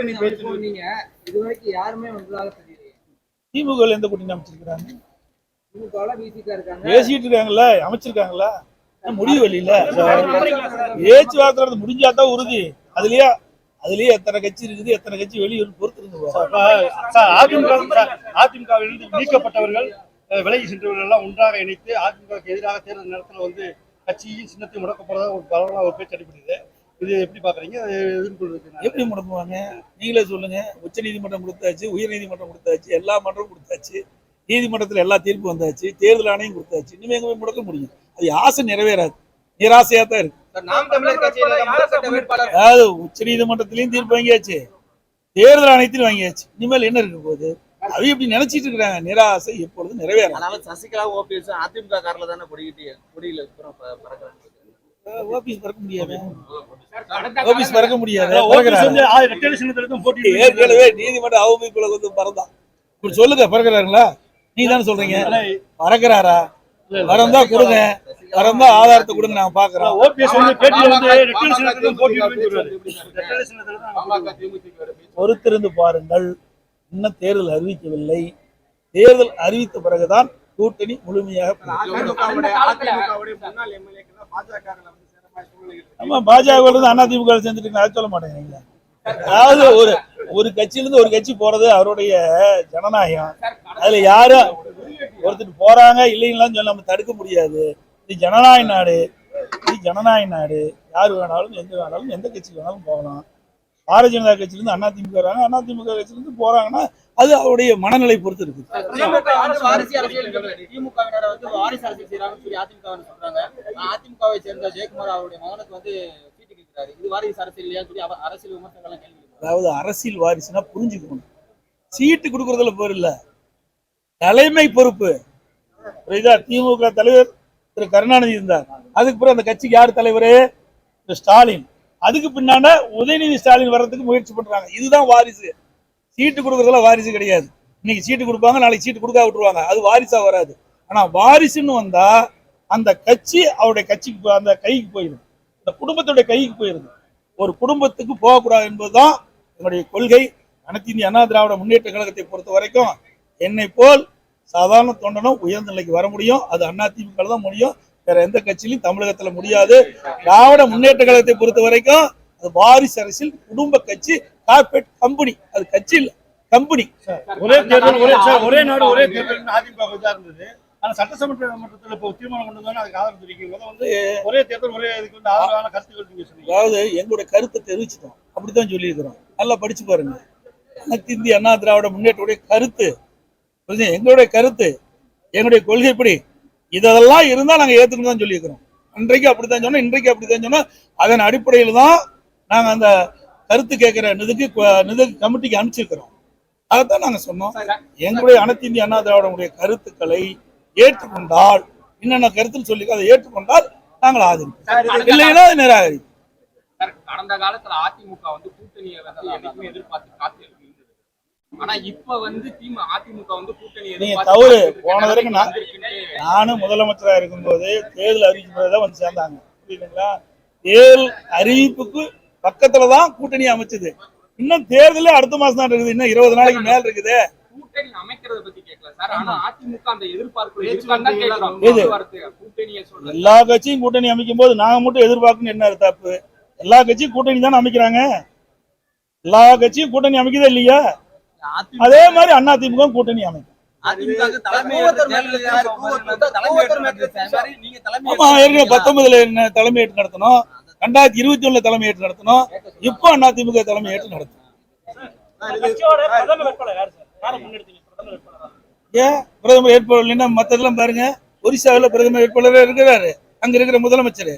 கூட்டணி பேச்சு சொன்னீங்க இதுவரைக்கும் யாருமே வந்ததாக தெரியலையே திமுக எந்த கூட்டணி அமைச்சிருக்கிறாங்க? திமுகல பிசிக இருக்காங்க. பேசிட்டு இருக்காங்கல்ல அமைச்சிருக்காங்கல்ல? இன்னும் முடிவு இல்ல பேச்சுவார்த்தை நடந்து முடிஞ்சாதான் உறுதி. அதுலயே அதுலயே எத்தனை கட்சி இருக்குது எத்தனை கட்சி வெளியே பொறுத்து இருந்து சார் அதிமுக அதிமுகவிலிருந்து நீக்கப்பட்டவர்கள் விலகி சென்றவர்கள் எல்லாம் ஒன்றாக இணைத்து அதிமுகவுக்கு எதிராக தேர்தல் நேரத்தில் வந்து கட்சியும் சின்னத்தை முடக்க போறதா ஒரு பரவலாக ஒரு பேச்சு அடிப்படுது இது எப்படி பாக்குறீங்க? எப்படி முடக்குவாங்க நீங்களே சொல்லுங்க. உச்ச நீதிமன்றம் கொடுத்தாச்சு உயர் நீதிமன்றம் கொடுத்தாச்சு எல்லா மன்றமும் கொடுத்தாச்சு. நீதிமன்றத்துல எல்லா தீர்ப்பு வந்தாச்சு தேர்தல் ஆணையம் கொடுத்தாச்சு. இனிமே எங்க போய் முடக்க முடியும்? அது ஆசை நிறைவேறாது. நிராசையா தான் இருக்கு. அதாவது உச்ச நீதிமன்றத்திலயும் தீர்ப்பு வாங்கியாச்சு. தேர்தல் ஆணையத்திலும் வாங்கியாச்சு. இனிமேல் என்ன இருக்க போகுது? அது இப்படி நினைச்சிட்டு இருக்கிறாங்க. நிராசை எப்பொழுது நிறைவேறாது. ஆனாலும் சசிகலா ஓபிஎஸ் அதிமுக கார்ல தானே கொடிக்கிட்டு கொடியில பறக்குறாங்க. ஓபிஎஸ் பறக்க முடியாது. ஓபிஎஸ் பறக்க முடியாது. ஏற்கனவே நீதிமன்ற அவமதிப்புல வந்து பறந்தான். இப்படி சொல்லுங்க பறக்குறாருங்களா? நீங்க தானே சொல்றீங்க பறக்குறாரா? வரந்தா கொடுங்க. வரந்தா ஆதாரத்தை கொடுங்க ஓபிஎஸ் வந்து பேட்டியில வந்து போட்டி சின்னத்துல தான் பொறுத்திருந்து பாருங்கள் இன்னும் தேர்தல் அறிவிக்கவில்லை. தேர்தல் அறிவித்த பிறகுதான் கூட்டணி முழுமையாக ஆமா பாஜக வந்து சேர இருக்கு. சேர்ந்துட்டு அதை சொல்ல மாட்டேங்கிறீங்க. அதாவது ஒரு ஒரு கட்சியிலிருந்து ஒரு கட்சி போறது அவருடைய ஜனநாயகம். அதுல யாரும் ஒருத்தர் போறாங்க இல்லைங்களான்னு சொல்ல நம்ம தடுக்க முடியாது. இது ஜனநாயக நாடு. இது ஜனநாயக நாடு. யார் வேணாலும் எங்க வேணாலும் எந்த கட்சிக்கு வேணாலும் போகலாம். பாரதிய ஜனதா கட்சியிலிருந்து அதிமுக வராங்க. அதிமுக கட்சியிலிருந்து போறாங்கன்னா அது அவருடைய மனநிலை பொறுத்து திமுக எழுப்புறாரு. அதாவது அரசியல் வாரிசுனா புரிஞ்சுக்கணும். சீட்டு கொடுக்கறதுல பேர் இல்ல. தலைமை பொறுப்பு. புரியுதா திமுக தலைவர் திரு கருணாநிதி இருந்தார். அதுக்கு பிறகு அந்த கட்சிக்கு யார் தலைவர்? ஸ்டாலின். அதுக்கு பின்னால உதயநிதி ஸ்டாலின் வர்றதுக்கு முயற்சி பண்றாங்க. இதுதான் வாரிசு. சீட்டு கொடுக்கறதுல வாரிசு கிடையாது. இன்னைக்கு சீட்டு கொடுப்பாங்க நாளைக்கு சீட்டு கொடுக்க விட்டுருவாங்க. அது வாரிசா வராது. ஆனா வாரிசுன்னு வந்தா அந்த கட்சி அவருடைய கட்சிக்கு அந்த கைக்கு போயிடும் அந்த குடும்பத்துடைய கைக்கு போயிருது ஒரு குடும்பத்துக்கு போகக்கூடாது என்பதுதான் என்னுடைய கொள்கை. அனைத்து இந்திய அண்ணா திராவிட முன்னேற்ற கழகத்தை பொறுத்த வரைக்கும் என்னை போல் சாதாரண தொண்டனும் உயர்ந்த நிலைக்கு வர முடியும். அது அண்ணா திமுக தான் முடியும். வேற எந்த கட்சியிலும் தமிழகத்துல முடியாது. திராவிட முன்னேற்ற கழகத்தை பொறுத்த வரைக்கும் அது வாரிசு அரசியல் குடும்ப கட்சி கார்பரேட் கம்பெனி அது கட்சி இல்ல கம்பெனி ஒரே தேர்தல் ஒரே ஒரே நாடு ஒரே தேர்தல். அதிமுக இருந்தது. ஆனா சட்டசபை மன்றத்துல இப்போ தீர்மானம் கொண்டு அதுக்கு ஆதரவு வந்து ஒரே தேர்தல் ஒரே இதுக்கு வந்து ஆதரவான கருத்துக்கள் நீங்க சொன்னீங்க. அதாவது எங்களுடைய கருத்தை தெரிவிச்சிட்டோம். அப்படித்தான் சொல்லியிருக்கிறோம். நல்லா படிச்சு பாருங்க. அனைத்து இந்திய அண்ணா திராவிட முன்னேற்றடைய கருத்து? எங்களுடைய கருத்து எங்களுடைய கொள்கைப்படி இதெல்லாம் இருந்தா நாங்க ஏத்துக்கணும் தான் சொல்லியிருக்கிறோம். அன்றைக்கு அப்படித்தான் சொன்னோம் இன்றைக்கு அப்படித்தான் சொன்னோம் அதன் அடிப்படையில் தான் நாங்க அந்த கருத்து கேட்கிற நிதிக்கு நிதி கமிட்டிக்கு அனுப்பிச்சிருக்கிறோம். அதைத்தான் நாங்க சொன்னோம். எங்களுடைய அனைத்து இந்திய அண்ணா திராவிடமுடைய கருத்துக்களை ஏற்றுக்கொண்டால் என்னென்ன கருத்துன்னு சொல்லி அதை ஏற்றுக்கொண்டால் நாங்கள் ஆதரிப்போம். இல்லைன்னா அதை நிராகரிப்போம் கடந்த காலத்துல அதிமுக வந்து கூட்டணியை எதிர்பார்த்து காத்து இருந்தது ஆனா இப்ப வந்து திமுக அதிமுக வந்து கூட்டணி நீங்க எதிர்பார்த்து தவறு. காத்துட்டு இருக்க போன வரைக்கும் நான் நானும் முதலமைச்சரா இருக்கும்போது தேர்தல் அறிவிக்கும் போது தான் வந்து சேர்ந்தாங்க. புரியுதுங்களா? தேர்தல் அறிவிப்புக்கு பக்கத்துல தான் கூட்டணி அமைச்சது. இன்னும் தேர்தலே அடுத்த மாசம் தான் இருக்குது. இன்னும் இருபது நாளைக்கு மேல இருக்குது. கூட்டணி அமைக்கிறத பத்தி கேட்கல சார். ஆனா அதிமுக அந்த எதிர்பார்ப்பு இருக்கான்னு தான் கேட்கிறோம். எது? வார்த்தை கூட்டணியை சொல்றது. எல்லா கட்சியும் கூட்டணி அமைக்கும் போது நாங்க மட்டும் எதிர்பார்க்கணும் என்ன தப்பு எல்லா கட்சியும் கூட்டணி தானே அமைக்கிறாங்க? எல்லா கட்சியும் கூட்டணி அமைக்குதா இல்லையா? அதே மாதிரி அண்ணா திமுக கூட்டணி அமைக்கும். பத்தொன்பதுல என்ன தலைமை ஏற்று நடத்தணும்? ரெண்டாயிரத்தி இருபத்தி ஒண்ணுல தலைமை ஏற்று நடத்தணும். இப்போ அண்ணா திமுக தலைமை ஏற்று நடத்தணும் ஏன்? பிரதமர் வேட்பாளர் இல்லைன்னா மத்ததெல்லாம் பாருங்க. ஒரிசாவில் பிரதமர் வேட்பாளரே இருக்கிறாரு. அங்க இருக்கிற முதலமைச்சர்.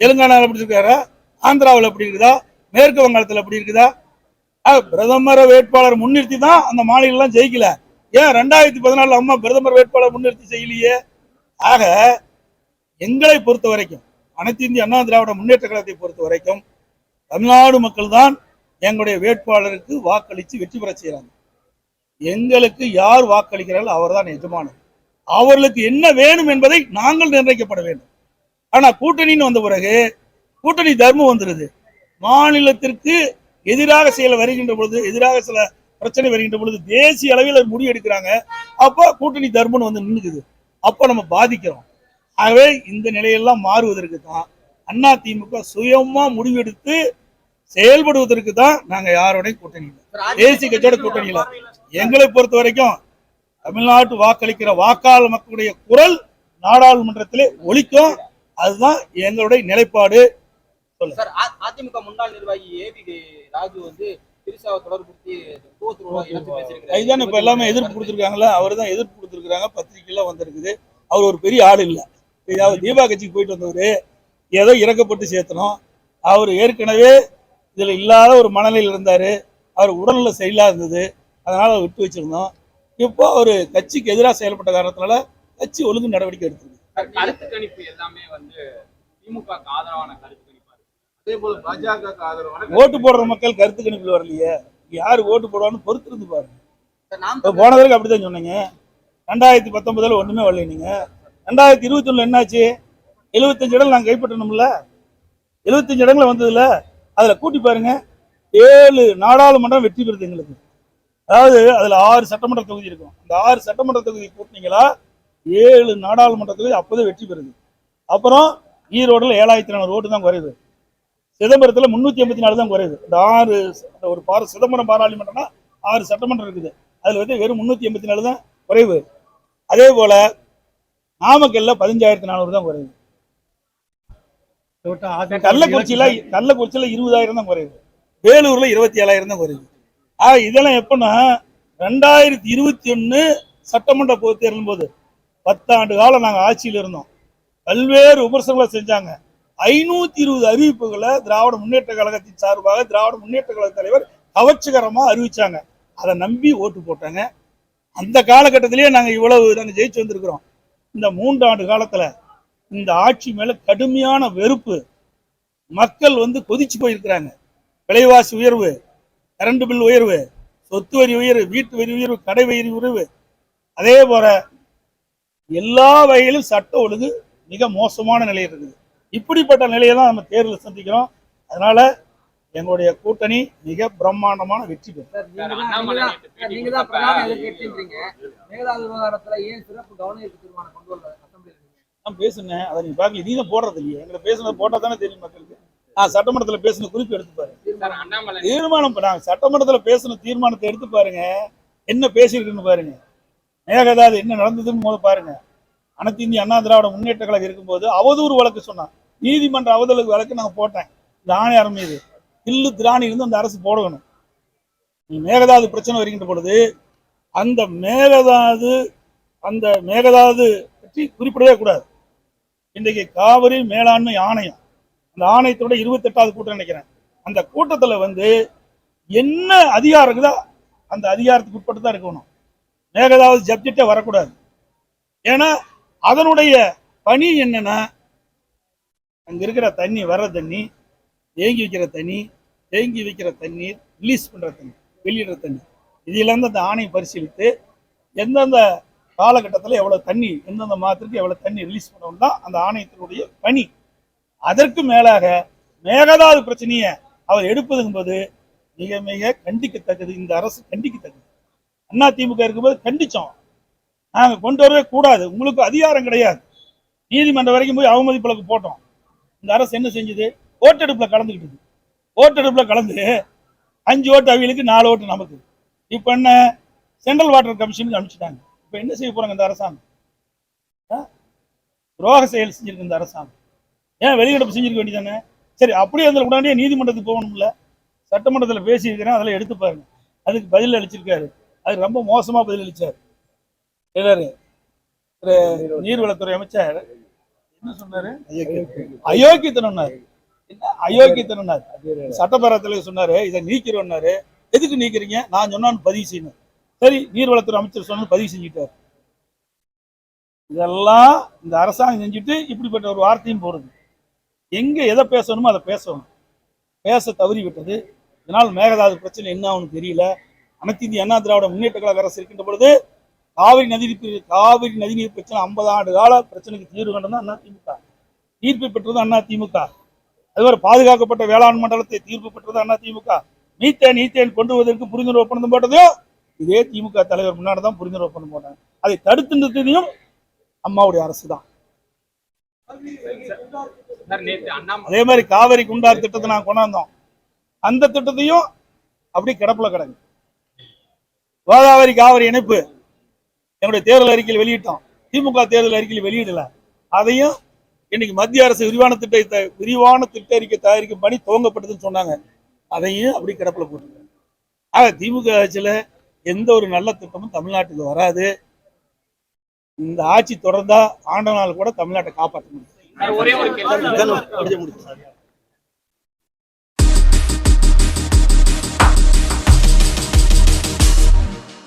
தெலுங்கானாவில் அப்படி இருக்காரா? ஆந்திராவில் அப்படி இருக்குதா? மேற்கு வங்காளத்தில் அப்படி இருக்குதா? பிரதமர் வேட்பாளர் முன்னிறுத்தி தான் அந்த மாநிலம் ஜெயிக்கல. ஏன் ரெண்டாயிரத்தி பதினாலுல அம்மா பிரதமர் வேட்பாளர் முன்னிறுத்தி செய்யலையே? ஆக எங்களை பொறுத்த வரைக்கும் அனைத்து இந்திய அண்ணா திராவிட முன்னேற்ற கழகத்தை பொறுத்த வரைக்கும் தமிழ்நாடு மக்கள் தான் எங்களுடைய வேட்பாளருக்கு வாக்களித்து வெற்றி பெற செய்கிறாங்க எங்களுக்கு யார் வாக்களிக்கிறார்கள் அவர்தான் எஜமானர். அவர்களுக்கு என்ன வேணும் என்பதை நாங்கள் நிர்ணயிக்கப்பட வேண்டும். ஆனா கூட்டணின்னு வந்த பிறகு கூட்டணி தர்மம் வந்துடுது மாநிலத்திற்கு எதிராக செயல் வருகின்ற பொழுது எதிராக சில பிரச்சனை வருகின்ற பொழுது தேசிய அளவில் முடிவெடுக்கிறாங்க. முடிவு எடுக்கிறாங்க அப்போ கூட்டணி தர்மம் வந்து நின்னுக்குது. அப்போ நம்ம பாதிக்கிறோம். ஆகவே இந்த நிலையெல்லாம் மாறுவதற்கு தான் அண்ணா திமுக சுயமா முடிவெடுத்து செயல்படுவதற்கு தான் நாங்க யாரோடையும் கூட்டணி தேசிய கட்சியோட கூட்டணி எங்களை பொறுத்த வரைக்கும் தமிழ்நாட்டு வாக்களிக்கிற வாக்காளர் மக்களுடைய குரல் நாடாளுமன்றத்திலே ஒழிக்கும் அதுதான் எங்களுடைய நிலைப்பாடு. சார் அதிமுக முன்னாள் நிர்வாகி ஏவி ராஜு வந்து இணைச்சு பேசியிருக்கிறாரு. இதுதான் இப்ப எல்லாமே எதிர்ப்பு கொடுத்துருக்காங்களா? அவர் தான் எதிர்ப்பு கொடுத்துருக்காங்க பத்திரிகைலாம் வந்திருக்குது. அவர் ஒரு பெரிய ஆள் இல்லை. அவர் தீபா கட்சிக்கு போயிட்டு வந்தவர் ஏதோ இறக்கப்பட்டு சேர்த்தணும். அவர் ஏற்கனவே இதுல இல்லாத ஒரு மனநிலையில் இருந்தாரு. அவர் உடல்நல சரியில்லாத இருந்தது. அதனால அவர் விட்டு வச்சிருந்தோம். இப்போ அவர் கட்சிக்கு எதிராக செயல்பட்ட காரணத்தினால கட்சி ஒழுங்கு நடவடிக்கை எடுத்தது சார், கருத்து கணிப்பு எல்லாமே வந்து திமுக ஆதரவான கருத்து. ஓட்டு போடுற மக்கள் கருத்து கணிப்பில் வரலையே. யாரு ஓட்டு போடுவான்னு பொறுத்திருந்து பாருங்க. சார், நாம் இப்போ போன தடவை அப்படிதான் சொன்னீங்க. ரெண்டாயிரத்தி பத்தொன்பதுல ஒண்ணுமே வரல நீங்க. ரெண்டாயிரத்தி இருபத்தி ஒண்ணுல என்னாச்சு? எழுபத்தஞ்சு இடம் நாங்க கைப்பற்றணும்ல. எழுபத்தஞ்சு இடங்கள் வந்ததுல அதுல கூட்டி பாருங்க. ஏழு நாடாளுமன்றம் வெற்றி பெறுது எங்களுக்கு. அதாவது அதுல ஆறு சட்டமன்ற தொகுதி இருக்கும். அந்த ஆறு சட்டமன்ற தொகுதி கூட்டினீங்களா ஏழு நாடாளுமன்ற தொகுதி அப்போதே வெற்றி பெறுது. அப்புறம் ஈரோடுல ஏழாயிரத்தி நானூறு ஓட்டு தான் குறையுது. சிதம்பரத்துல முன்னூத்தி எண்பத்தி நாலு தான் குறையுது. இந்த ஆறு அந்த ஒரு பார சிதம்பரம் பாராளுமன்றம்னா ஆறு சட்டமன்றம் இருக்குது. அதுல வந்து வெறும் முன்னூத்தி எண்பத்தி நாலு தான் குறைவு. அதே போல நாமக்கல்ல பதினஞ்சாயிரத்தி நானூறு தான் குறைவு. கள்ளக்குறிச்சியில கள்ளக்குறிச்சியில இருபதாயிரம் தான் குறைவு. வேலூர்ல இருபத்தி ஏழாயிரம் தான் குறைவு. ஆக இதெல்லாம் எப்பன்னா ரெண்டாயிரத்தி இருபத்தி ஒண்ணு சட்டமன்ற தேர்தலும் போது பத்தாண்டு காலம் நாங்க ஆட்சியில் இருந்தோம். பல்வேறு விமர்சனங்களை செஞ்சாங்க. ஐநூத்தி இருபது அறிவிப்புகளை திராவிட முன்னேற்ற கழகத்தின் சார்பாக திராவிட முன்னேற்ற கழக தலைவர் கவர்ச்சிகரமா அறிவிச்சாங்க. அதை நம்பி ஓட்டு போட்டாங்க. அந்த காலகட்டத்திலேயே நாங்க இவ்வளவு நாங்க ஜெயிச்சு வந்திருக்கிறோம். இந்த மூன்றாண்டு காலத்துல இந்த ஆட்சி மேல கடுமையான வெறுப்பு. மக்கள் வந்து கொதிச்சு போயிருக்கிறாங்க. விலைவாசி உயர்வு கரண்ட் பில் உயர்வு சொத்து வரி உயர்வு வீட்டு வரி உயர்வு கடை வரி உயர்வு. அதே போல எல்லா வகையிலும் சட்ட ஒழுங்கு மிக மோசமான நிலை இருக்குது. இப்படிப்பட்ட நிலையை தான் நம்ம தேர்தலில் சந்திக்கிறோம். அதனால எங்களுடைய கூட்டணி மிக பிரம்மாண்டமான வெற்றி பெறும். நீங்க தான் நீங்க நீங்க பிரதான விவகாரத்துல ஏன் சிறப்பு கவன ஈர்ப்பு தீர்மானம் கொண்டு நீங்க நான் பேசுனேன் அதை நீ பார்க்கல நீ தான் போடுறது இல்லையா. எங்களை பேசுனது போட்டா தானே தெரியும் மக்களுக்கு. நான் சட்டமன்றத்தில் பேசின குறிப்பு எடுத்து பாரு சார் அண்ணாமலை. தீர்மானம் நான் சட்டமன்றத்தில் பேசின தீர்மானத்தை எடுத்து பாருங்க. என்ன பேசியிருக்குன்னு பாருங்க. மேகதாது என்ன நடந்ததுன்னு போது பாருங்க. அனைத்து இந்திய அண்ணா திராவிட முன்னேற்ற கழகம் இருக்கும்போது அவதூறு வழக்கு சொன்னான். நீதிமன்ற அவதூறு வழக்கு நாங்கள் போட்டேன். இந்த ஆணையார் மீது. தில்லு திராணி இருந்து அந்த அரசு போடணும். நீ மேகதாது பிரச்சனை வருகின்ற பொழுது அந்த மேகதாது அந்த மேகதாது பற்றி குறிப்பிடவே கூடாது. இன்றைக்கு காவிரி மேலாண்மை ஆணையம் அந்த ஆணையத்தோட இருபத்தெட்டாவது கூட்டம் நினைக்கிறேன். அந்த கூட்டத்துல வந்து என்ன அதிகாரம் இருக்குதோ அந்த அதிகாரத்துக்கு உட்பட்டு தான் இருக்கணும் மேகதாவது ஜப்ஜெக்டே வரக்கூடாது. ஏன்னா அதனுடைய பணி என்னன்னா அங்க இருக்கிற தண்ணி வர்ற தண்ணி தேங்கி வைக்கிற தண்ணி தேங்கி வைக்கிற தண்ணீர் ரிலீஸ் பண்ற தண்ணி வெளியிடுற தண்ணி. இதிலிருந்து அந்த ஆணையை பரிசீலித்து எந்தெந்த காலகட்டத்தில் எவ்வளவு தண்ணி எந்தெந்த மாதத்திற்கு எவ்வளவு தண்ணி ரிலீஸ் பண்ணணும் தான் அந்த ஆணையத்தினுடைய பணி. அதற்கு மேலாக மேகதாது பிரச்சனையை அவர் எடுப்பதுங்கும்போது மிக மிக கண்டிக்கத்தக்கது. இந்த அரசு கண்டிக்கத்தக்கது. அண்ணா திமுக இருக்கும்போது கண்டிச்சோம். நாங்கள் கொண்டு வரவே கூடாது. உங்களுக்கு அதிகாரம் கிடையாது. நீதிமன்றம் வரைக்கும் போய் அவமதிப்புலக்கு போட்டோம். இந்த அரசு என்ன செஞ்சது? ஓட்டெடுப்பில் கலந்துக்கிட்டது ஓட்டெடுப்பில் கலந்து அஞ்சு ஓட்டு அவிகளுக்கு நாலு ஓட்டு நமக்கு. இப்போ என்ன? சென்ட்ரல் வாட்டர் கமிஷனுக்கு அனுப்பிச்சிட்டாங்க. இப்போ என்ன செய்ய போகிறாங்க இந்த அரசாங்கம்? ஆ? துரோக செயல் செஞ்சிருக்கு இந்த அரசாங்கம். ஏன் வெளியிடப்பு செஞ்சிருக்க வேண்டியதானே? சரி அப்படியே அதில் உடனே நீதிமன்றத்துக்கு போகணும்ல. சட்டமன்றத்தில் பேசியிருக்கிறேன் அதெல்லாம் எடுத்து பாருங்க. அதுக்கு பதில் அளிச்சிருக்காரு. அது ரொம்ப மோசமாக பதில் அளிச்சார். இவரு திரு நீர்வளத்துறை அமைச்சர். என்ன சொன்னாரு? அயோக்கியத்தனம்னாரு. என்ன? அயோக்கியத்தனம்னாரு. சட்டப்பேரவையில் சொன்னாரு இதை நீக்கிறோம்னாரு. எதுக்கு நீக்கிறீங்க? நான் சொன்னான்னு பதிவு செய்யணும். சரி நீர்வளத்துறை அமைச்சர் சொன்னது பதிவு செஞ்சுட்டார். இதெல்லாம் இந்த அரசாங்கம் செஞ்சுட்டு இப்படிப்பட்ட ஒரு வார்த்தையும் போடுது. எங்க எதை பேசணுமோ அதை பேசணும். பேச தவறி விட்டது. இதனால் மேகதாது பிரச்சனை என்ன ஆகும்னு தெரியல. அனைத்து இந்திய அண்ணா திராவிட முன்னேற்ற கழக அரசு இருக்கின்ற பொழுது காவிரி நதிநீர் காவிரி நதிநீர் பிரச்சனை ஐம்பது ஆண்டு கால பிரச்சனைக்கு தீர்வு கண்டது அண்ணா திமுக. தீர்ப்பு பெற்றது அண்ணா திமுக. அதுவரை பாதுகாக்கப்பட்ட வேளாண் மண்டலத்தை தீர்ப்பு பெற்றது அண்ணா திமுக. மீத்தேன் ஈத்தேன் கொண்டு வருவதற்கு புரிந்துணர்வு ஒப்பந்தம் போட்டதையும் இதே திமுக தலைவர் முன்னாடி தான் புரிந்துணர்வு ஒப்பந்தம் போட்டாங்க. அதை தடுத்து நிறுத்தியதையும் அம்மாவுடைய அரசு தான். அதே மாதிரி காவிரி குண்டார் திட்டத்தை நான் கொண்டாந்தோம். அந்த திட்டத்தையும் அப்படி கிடப்புல கிடக்கு. கோதாவரி காவிரி இணைப்பு. என்னுடைய தேர்தல் அறிக்கையில் வெளியிட்டோம் திமுக தேர்தல் அறிக்கையில் வெளியிடல அதையும் இன்னைக்கு மத்திய அரசு விரிவான திட்டத்தை விரிவான திட்ட அறிக்கை தயாரிக்கும் பணி துவங்கப்பட்டதுன்னு சொன்னாங்க அதையும் அப்படி கிடப்புல போட்டுருக்காங்க ஆக திமுக ஆட்சியில எந்த ஒரு நல்ல திட்டமும் தமிழ்நாட்டுக்கு வராது இந்த ஆட்சி தொடர்ந்தா ஆண்ட நாள் கூட தமிழ்நாட்டை காப்பாற்ற முடியும் ஒரே ஒரு